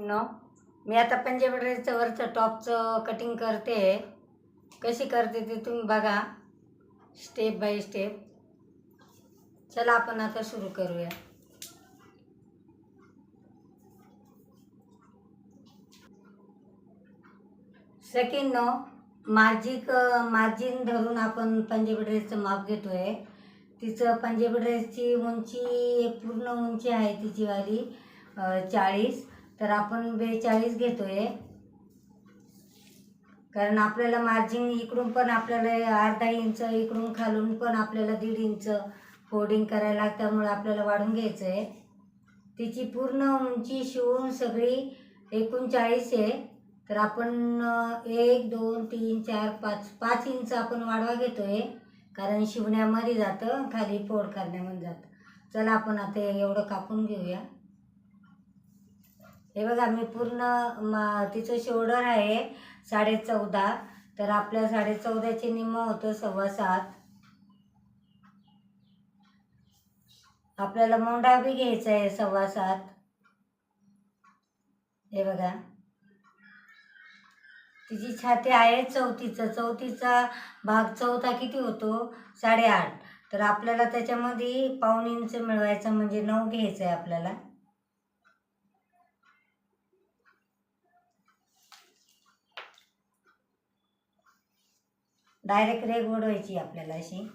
No मी आता पंजाबी ड्रेसचं वरचं टॉपचं कटिंग करते. कशी करते ते तुम्ही बघा. स्टेप बाय स्टेप चला आपण आता सुरू करूया. सेकंड नो मार्जिक मार्जिन धरून आपण पंजाबी ड्रेसचं माप घेतोय. तिचं पंजाबी ड्रेसची उंची पूर्ण उंची आहे तिची वाली चाळीस. तर आपण बेचाळीस घेतोय. कारण आपल्याला मार्जिन इकडून पण आपल्याला अर्धा इंच इकडून खालून पण आपल्याला दीड इंच फोल्डिंग करायला त्यामुळे आपल्याला वाढून घ्यायचं आहे तिची पूर्ण उंची शिवून सगळी एकोणचाळीस आहे. तर आपण एक दोन तीन चार पाच पाच इंच आपण वाढवा घेतोय. कारण शिवण्यामध्ये जातं खाली फोड करण्यामध्ये जातं. चला आपण आता एवढं कापून घेऊया. हे बघा मी पूर्ण मा तिचं शोल्डर आहे साडे चौदा तर आपल्या साडे चौदाचे निम्म होतं सव्वा सात. आपल्याला मोंडा बी घ्यायचा आहे सव्वा सात. हे बघा. तिची छाती आहे चौथीचं चौथीचा भाग चौथा किती होतो? साडेआठ. तर आपल्याला त्याच्यामध्ये पाऊण इंच मिळवायचं म्हणजे नऊ घ्यायचं आहे आपल्याला. डायरेक्ट रेग ओढवायची आपल्याला अशी.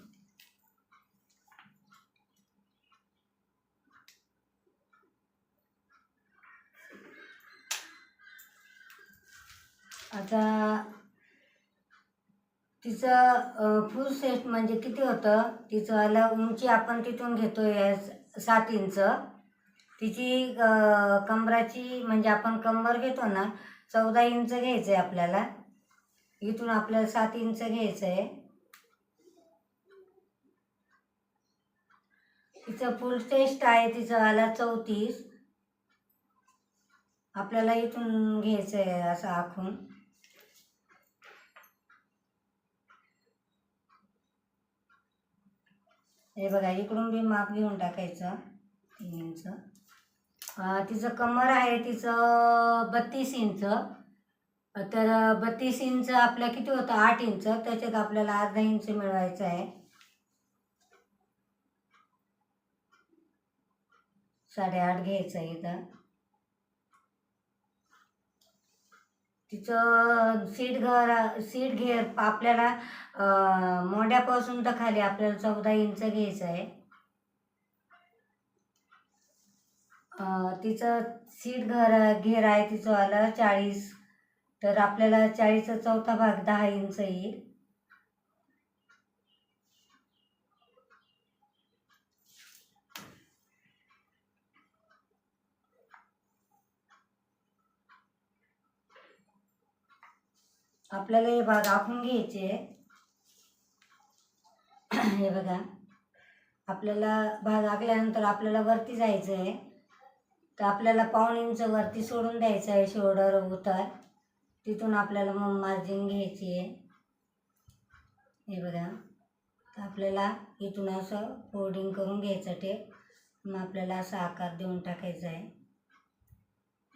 आता तिचं फुल सेट म्हणजे किती होतं? तिचं आला उंची आपण तिथून घेतोय सात इंच. तिची कंबराची कमराची म्हणजे आपण कंबर घेतो ना चौदा इंच घ्यायचं आहे आपल्याला. इथून आपल्याला सात इंच घ्यायचं आहे तिचं फुल टेस्ट आहे तिचं आला चौतीस. आपल्याला इथून घ्यायचं आहे असं आखून. हे बघा इकडून बी माप घेऊन टाकायचं तीन इंच. तिचं कमर आहे तिचं बत्तीस इंच. तर बत्तीस इंच आपल्या किती होतं? आठ इंच. त्याच्यात आपल्याला अर्धा इंच मिळवायचं आहे. साडेआठ घ्यायचं आहे इथं. तिचं सीट घर सीट घे आपल्याला मोड्यापासून तर खाली आपल्याला चौदा इंच घ्यायचं आहे. तिचं सीट घर घेर आहे तिचं आलं चाळीस. तर आपल्याला चाळीसचा चौथा भाग दहा इंच येईल. आपल्याला हे भाग आखून घ्यायचे हे बघा. आपल्याला भाग आखल्यानंतर आपल्याला वरती जायचं आहे तर आपल्याला पाऊण इंच वरती सोडून द्यायचं आहे शोल्डर उतार. तिथून आपल्याला मग मार्जिन घ्यायची आहे. हे बघा. तर आपल्याला इथून असं फोल्डिंग करून घ्यायचं टेप मग आपल्याला असा आकार देऊन टाकायचा आहे.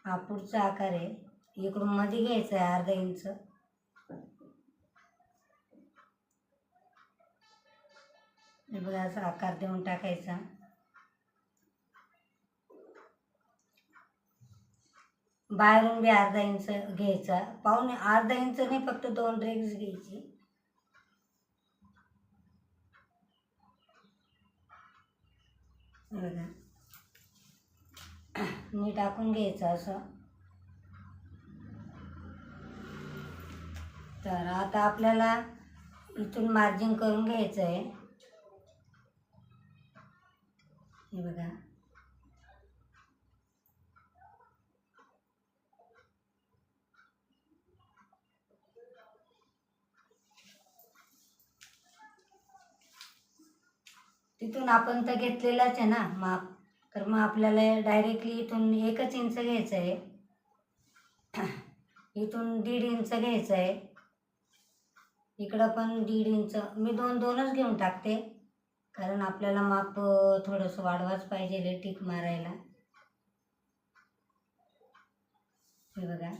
हा पुढचा आकार आहे. इकडून मध्ये घ्यायचा आहे अर्धा इंच हे बघा असा आकार देऊन टाकायचा. बाहेरून बी अर्धा इंच घ्यायचा. पाहुणे अर्धा इंच नाही फक्त दोन रेग्स घ्यायची. बघा. नीट टाकून घ्यायचं असं. तर आता आपल्याला इथून मार्जिन करून घ्यायचं आहे हे बघा. तिथून आपण तर घेतलेलाच आहे ना माप. तर मग आपल्याला डायरेक्टली इथून एकच इंच घ्यायचं आहे. इथून दीड इंच घ्यायचं आहे. इकडं पण दीड इंच मी दोन दोनच घेऊन टाकते. कारण आपल्याला माप थोडंसं वाढवाच पाहिजे टिक मारायला. हे बघा.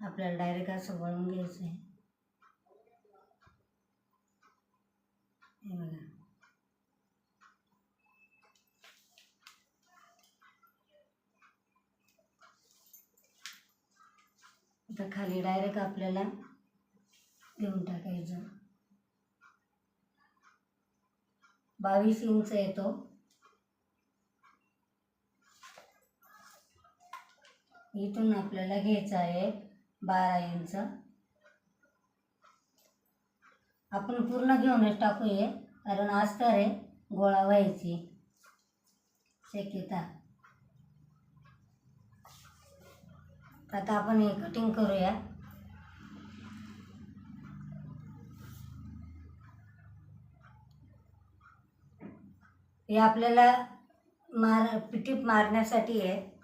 आपल्याला डायरेक्ट असं वळून घ्यायचं आहे. हे बघा. आता खाली डायरेक्ट आपल्याला देऊन टाकायचं. बावीस इंच येतो इथून आपल्याला घ्यायचा आहे. बारा इंच आपण पूर्ण घेऊनच टाकूये कारण अस्तर आहे गोळा व्हायची शक्यता. आता आपण हे कटिंग करूया. हे आपल्याला मार पिटीप मारण्यासाठी आहे.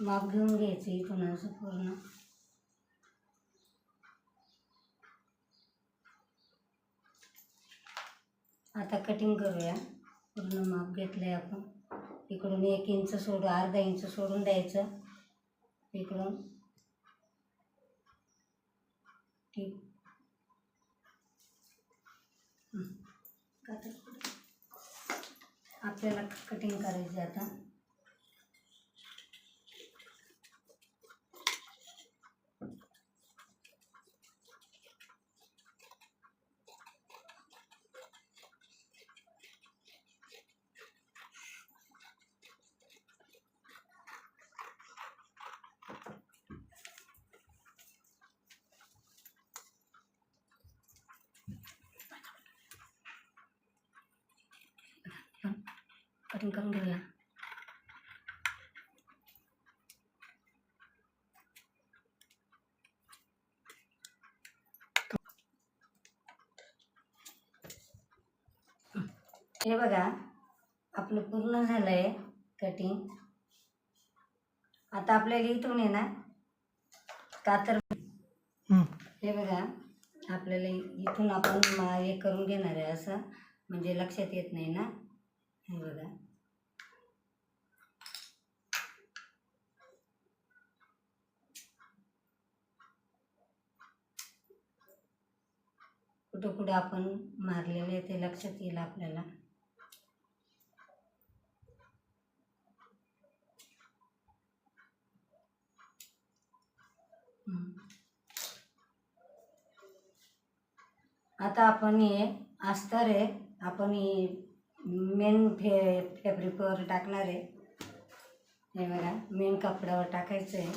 माप घेऊन घ्यायचं इथून असं पूर्ण. आता कटिंग करूया. पूर्ण माप घेतलंय आपण. इकडून एक इंच सोडू अर्धा इंच सोडून द्यायचं. इकडून. ठीक. आपल्याला कटिंग करायची आता. कटिंग करून घेऊया हे बघा आपलं पूर्ण झालं आहे कटिंग आता आपल्याला इथून आहे ना कातर हे बघा आपल्याला इथून आपण हे करून घेणार आहे असं म्हणजे लक्षात येत नाही ना? हे बघा. कुठं कुठं आपण मारलेले आहे ते लक्षात येईल आपल्याला. आता आपण हे अस्तर आहे आपण हे मेन फे फॅब्रिकवर टाकणार आहे. हे बघा मेन कपड्यावर टाकायचं आहे.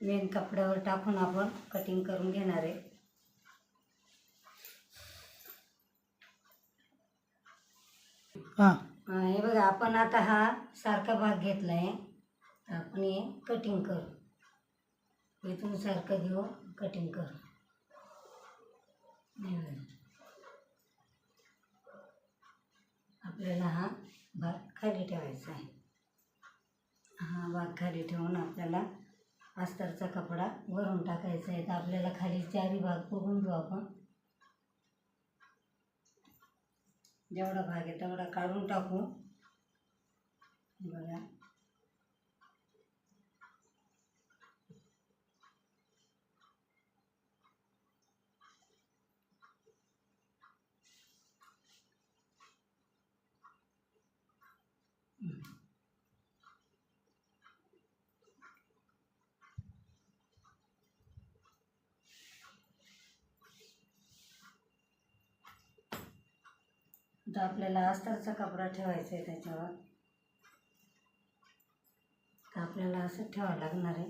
मेन कपड्यावर टाकून आपण कटिंग करून घेणार आहे. हां. बघा आपण आता हा सारखा भाग घेतला आहे आपण हे कटिंग करू. इथून सारखं घेऊ कटिंग करू. आपल्याला हा भाग खाली ठेवायचा आहे. हा भाग खाली ठेवून आपल्याला अस्तरचा कपडा वरून टाकायचा आहे. तर आपल्याला खाली चारी भाग बघून घेऊ आपण. जेवढा भाग आहे तेवढा काढून टाकू. हे बघा तर आपल्याला अस्तरचा कपडा ठेवायचा आहे त्याच्यावर. तर आपल्याला असं ठेवावं लागणार आहे.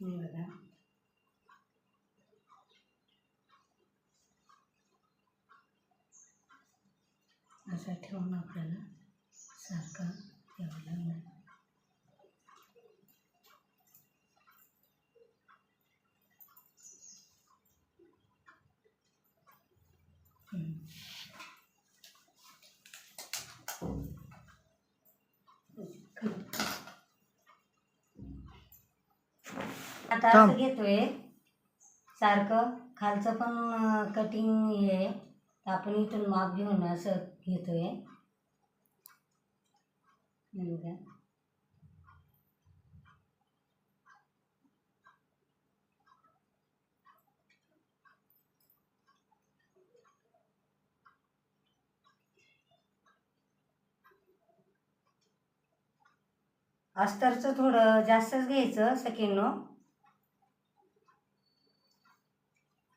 बघा. असं ठेवून आपल्याला सारखं ठेवावं लागणार. आता थांब. असं घेतोय सारखं खालचं पण कटिंग हे आहे. तर आपण इथून माप घेऊन असं घेतोय बघा. अस्तरचं थोडं जास्तच घ्यायचं सकिनो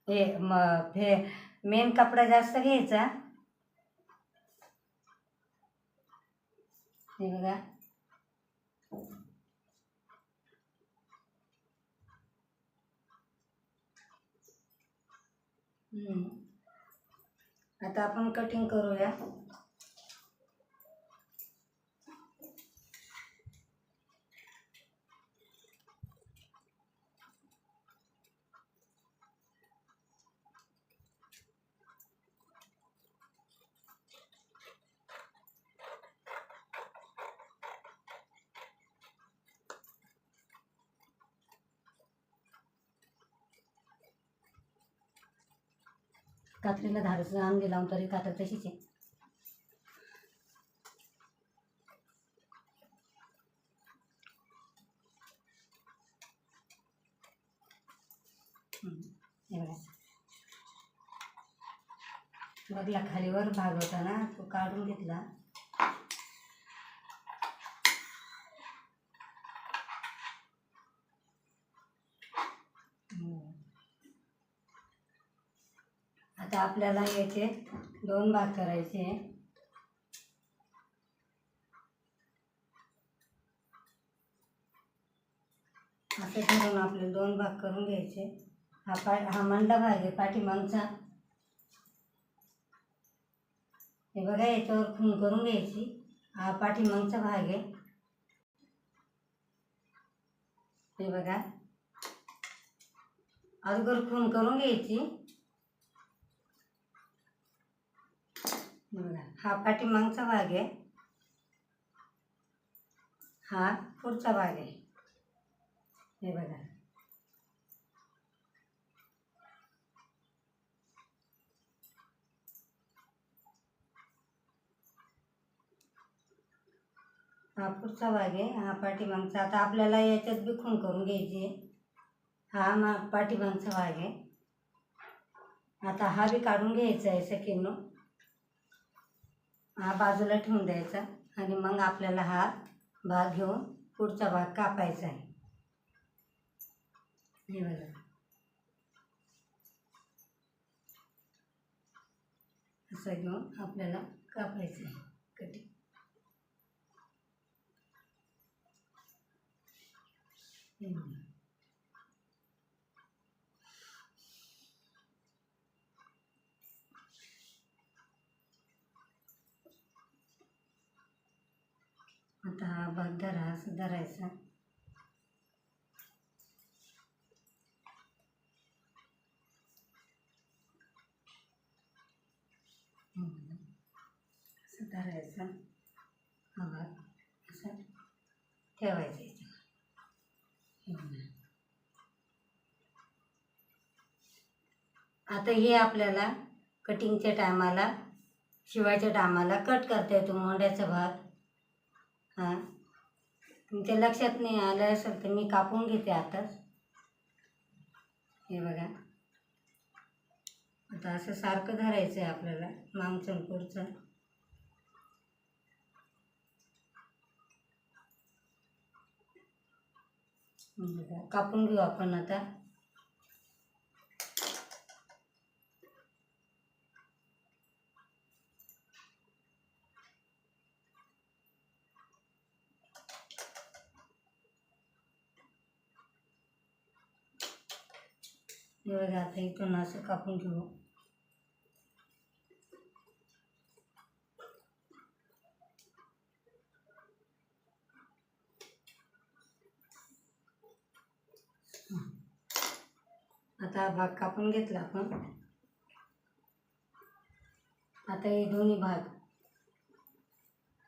हे म हे मेन कपडा जास्त घ्यायचा. हे बघा. आता आपण कटिंग करूया. कात्रीला धारचं अंगी लावून तरी कात्र तशीच आहे. बघला खालीवर भाग होता ना तो काढून घेतला हम्म. आता आपल्याला याचे दोन भाग करायचे असं धरून आपले दोन भाग करून घ्यायचे. हा पा हा मंडप भाग आहे पाठीमागचा. हे बघा याच्यावर खून करून घ्यायची. हा पाठीमागचा भाग आहे. हे बघा. अगोदर खून करून घ्यायची. बघा हा पाठीमागचा भाग आहे. हा पुढचा भाग आहे. हे बघा. हा पुढचा भाग आहे हा पाठीमागचा. आता आपल्याला याच्यात बी खून करून घ्यायची आहे. हा मा पाठीमागचा भाग आहे. आता हा बी काढून घ्यायचा आहे सकिनो हा बाजूला ठेवून द्यायचा आणि मग आपल्याला हा भाग घेऊन पुढचा भाग कापायचा आहे. हे बघा. असं घेऊन आपल्याला कापायचं आहे. कटिंग. हे बघा. आता हा भाग धरा असं धरायचा. असं धरायचा हा भाग असं ठेवायचा याच्यावर. आता हे आपल्याला कटिंगच्या टायमाला शिवायच्या टायमाला कट करता येतो. मोंड्याचा भाग हां. तुमच्या लक्षात नाही आलं असेल तर मी कापून घेते आताच. हे बघा. आता असं सारखं धरायचं आहे आपल्याला मागचं पुढचं बघा, कापून घेऊ आपण आता हे बघा आता इथून असं कापून घेऊ. आता हा भाग कापून घेतला आपण. आता हे दोन्ही भाग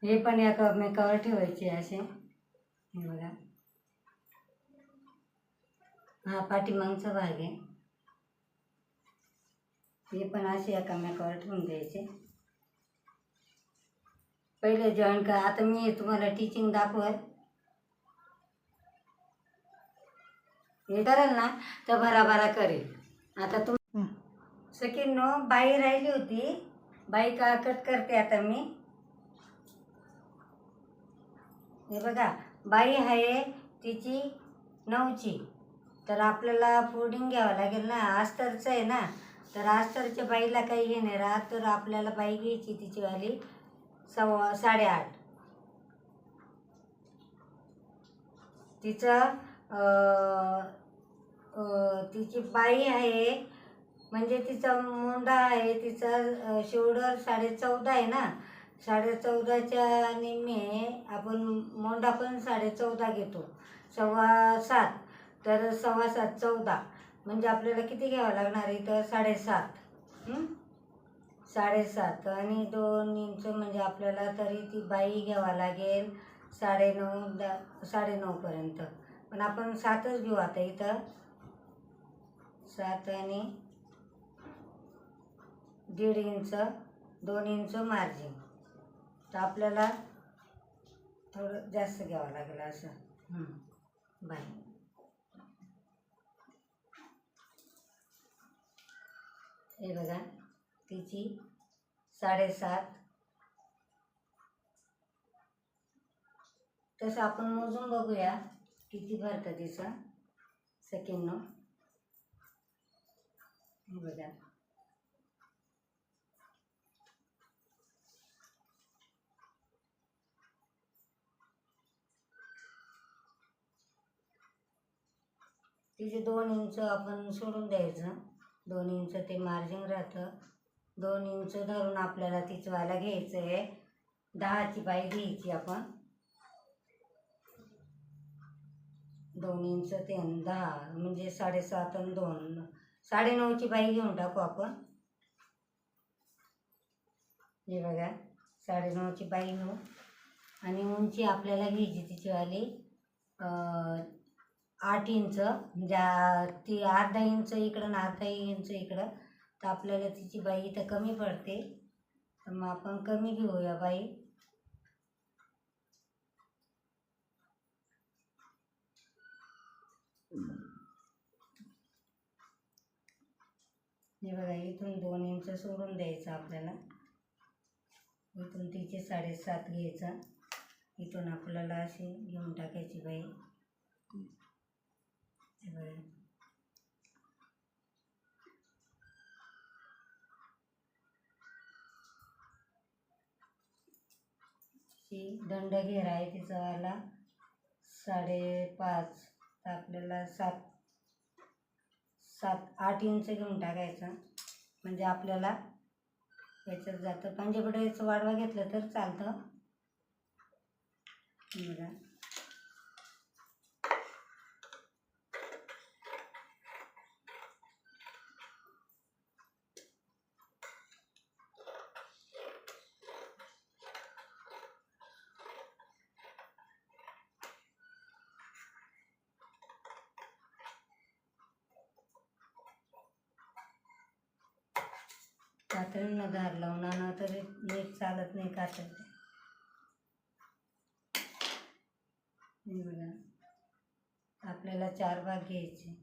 हे पण एकमेकावर ठेवायचे असे. बघा. हा पाठीमागचा भाग आहे. हे पण असे एकामेकावर ठेवून द्यायचे. पहिले जॉईन का आता मी तुम्हाला टीचिंग दाखवत. हे करेल ना तर भराभरा करेल. आता तुम. सकीनो बाई राहिली होती. बाई का कट करते आता मी? हे बघा बाई आहे तिची नऊची. तर आपल्याला फोल्डिंग घ्यावं लागेल ना. अस्तरचं आहे ना. तर तरच्या बाईला काही हे नाही राहत तर आपल्याला बाई घ्यायची तिचीवाली सव्वा साडेआठ. तिचं तिची बाई आहे म्हणजे तिचा मुंडा आहे तिचा शोल्डर साडे चौदा आहे ना. साडे चौदाच्या निम्मे आपण मोंडा पण साडे चौदा घेतो. सव्वा सात. तर सव्वा सात चौदा. म्हणजे आपल्याला किती घ्यावं लागणार इथं साडेसात. साडेसात. आणि दोन इंच म्हणजे आपल्याला तरी ती बाई घ्यावा लागेल साडेनऊ दा साडेनऊपर्यंत पण आपण सातच घेऊ आता इथं. सात आणि दीड इंच दोन इंच मार्जिन तर आपल्याला थोडं जास्त घ्यावं लागेल असं. बाय. हे बघा तिची साडेसात. तसं आपण मोजून बघूया किती भरतं तिचं. सेकंड हे बघा. तिचे दोन इंच आपण सोडून द्यायचं. दोन इंच ते मार्जिन राहतं. दोन इंच धरून आपल्याला तिचं घ्यायचं आहे दहाची बाई घ्यायची आपण. दोन इंच ते दहा म्हणजे साडेसात आणि दोन. साडेनऊची बाई घेऊन टाकू आपण. हे बघा साडेनऊची बाई घेऊ. आणि उंची आपल्याला घ्यायची तिचीवाली वाली आठ इंच म्हणजे ती अर्धा इंच इकडं आणि अर्धा इंच इकडं. तर आपल्याला तिची बाई इथं कमी पडते. तर मग आपण कमी घेऊया बाई. हे बघा इथून दोन इंच सोडून द्यायचं आपल्याला. इथून तिचे साडेसात घ्यायचं. इथून आपल्याला अशी घेऊन टाकायची बाई. दंड घेरा आहे तिचा आला साडेपाच तर आपल्याला सात सात आठ इंच घेऊन टाकायचा. म्हणजे आपल्याला याच्यात जातं. पंजाबडाईचं वाढवा घेतलं तर चालतं. कातरीनं धार लावून आणा तरी नीट चालत नाही कातरी बघा आपल्याला चार भाग घ्यायचे.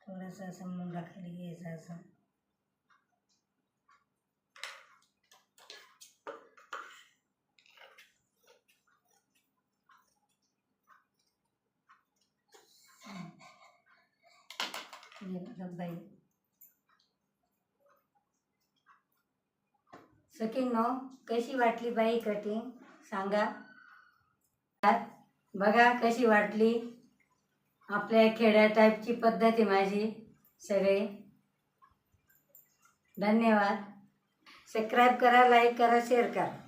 थोडासा असं मुंडाखाली घ्यायचा असं. बाई. सखींनो कशी वाटली बाई कटिंग? सांगा. बघा कशी वाटली आपल्या खेड्या टाईपची पद्धत आहे माझी सगळे. धन्यवाद. सबस्क्राईब करा लाईक करा शेअर करा.